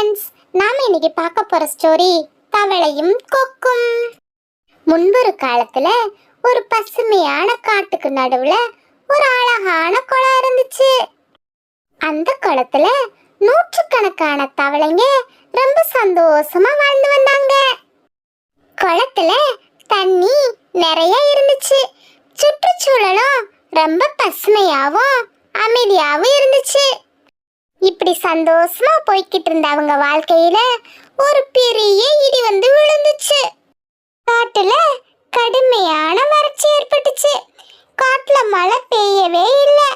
Friends நாம இன்னைக்கு பார்க்க போற ஸ்டோரி தவளையும் கொக்கும். முன்பொரு காலத்துல ஒரு பசுமையான காட்டுக்கு நடுவுல ஒரு அழகான குளம் இருந்துச்சு. அந்த குளத்துல நூற்றுக்கணக்கான தவளைங்க ரொம்ப சந்தோஷமா வாழ்ந்து வந்தாங்க. குளத்துல தண்ணி நிறைய இருந்துச்சு. சுற்றுச்சூழலும் ரொம்ப பசுமையாவும் அமைதியாவும் இருந்துச்சு. இப்படி சந்தோஷமா போய்கிட்டு இருந்த அவங்க வாழ்க்கையில ஒரு பெரிய இடி வந்து விழுந்துச்சு. காட்டுல கடுமையான வறட்சி ஏற்பட்டுச்சு. காட்டுல மழை பெய்யவே இல்லை.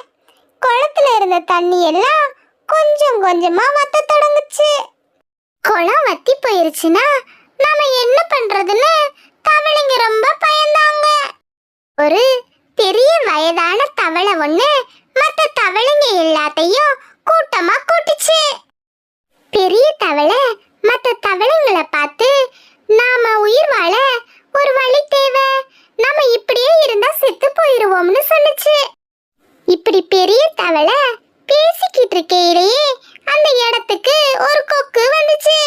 குளத்துல இருந்த தண்ணி எல்லாம் கொஞ்சம் கொஞ்சமா வத்த தொடங்குச்சு. குளம் வத்தி போயிருச்சுன்னா நாம என்ன பண்றதுன்னு தவளைங்க ரொம்ப பயந்தாங்க. ஒரு பெரிய வயதான தவளை ஒண்ணு மற்ற தவளைங்க எல்லாத்தையும் கூட்டமா கூட்டுச்சு. பெரிய தவளை மத்த தவளைங்களை பார்த்து நாம உயிர் வாழ ஒரு வழி தேவை. நாம இப்படியே இருந்தா செத்து போயிருவோம்னு சொல்லுச்சு. இப்படி பெரிய தவளை பேசிக்கிட்டு இருக்கையிலேயே அந்த இடத்துக்கு ஒரு கொக்கு வந்துச்சு.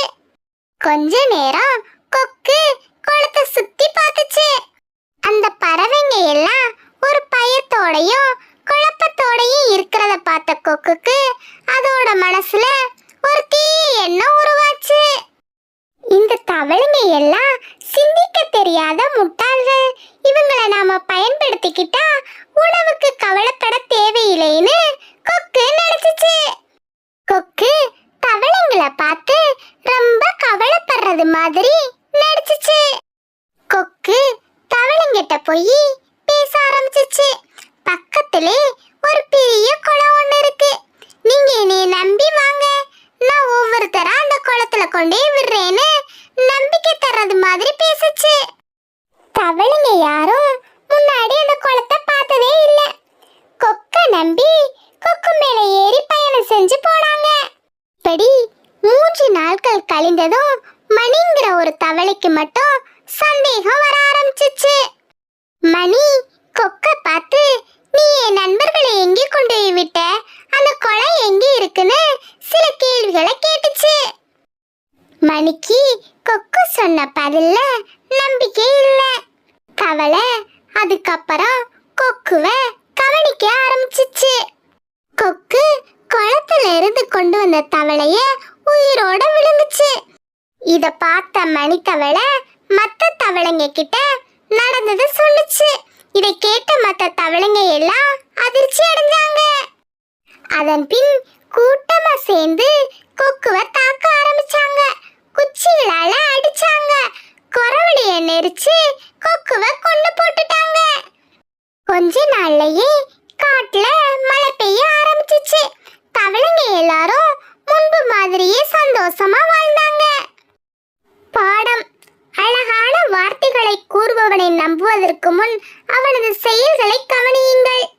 கொஞ்ச நேரம் கொக்கு குளத்தை சுத்தி பார்த்துச்சு. அந்த பறவைங்க எல்லாம் ஒரு பயத்தோடையும் அவளுங்க எல்லாம் சிந்திக்க தெரியாத முட்டாள்கள். இவங்களை நாம பயன்படுத்திக்கிட்டா உணவுக்கு கவலைப்பட தேவையில்லைன்னு கொக்கு நினைச்சிச்சு. கொக்கு தவளைங்களை பார்த்து ரொம்ப கவலைப்படுறது மாதிரி நடிச்சுச்சு கொக்கு தவளைங்கிட்ட போய் பேச ஆரம்பிச்சிச்சு. பக்கத்திலே ஒரு பெரிய குளம் ஒன்று இருக்கு. நீங்க என்னைய நம்பி வாங்க. நான் ஒவ்வொருத்தரா அந்த குளத்துல கொண்டே போறது மாதிரி பேசுச்சு. தவளைங்க யாரும் முன்னாடி அந்த குளத்தை பார்த்ததே இல்ல. கொக்க நம்பி கொக்கு மேல ஏறி பயணம் செஞ்சு போனாங்க. இப்படி மூன்று நாட்கள் கழிந்ததும் மணிங்கிற ஒரு தவளைக்கு மட்டும் சந்தேகம் வர ஆரம்பிச்சிச்சு. மணி கொக்க பார்த்து நீ என் நண்பர்களை எங்கே கொண்டு போய் விட்ட? அந்த குளம் எங்கே இருக்குன்னு சில மணிக்கு கொக்கு சொன்ன பதில்ல நம்பிக்கை இல்ல. கவலை அதுக்கப்புறம் கொக்குவ கவனிக்க ஆரம்பிச்சிச்சு. கொக்கு குளத்துல இருந்து கொண்டு வந்த தவளைய உயிரோட விழுந்துச்சு. இத பார்த்த மணி தவளை மத்த தவளைங்க கிட்ட நடந்தது சொல்லுச்சு. இதை கேட்ட மத்த தவளைங்க எல்லாம் அதிர்ச்சி அடைஞ்சாங்க. அதன் பின் கூட்டமா சேர்ந்து கொக்குவ தாக்க எரிச்சு கொக்குவை கொண்டு போட்டுட்டாங்க. கொஞ்ச நாள்லயே காட்டுல மழை பெய்ய ஆரம்பிச்சிச்சு. தவளைங்க எல்லாரும் முன்பு மாதிரியே சந்தோஷமா வாழ்ந்தாங்க. பாடம். அழகான வார்த்தைகளை கூறுபவனை நம்புவதற்கு முன் அவனது செயல்களை கவனியுங்கள்.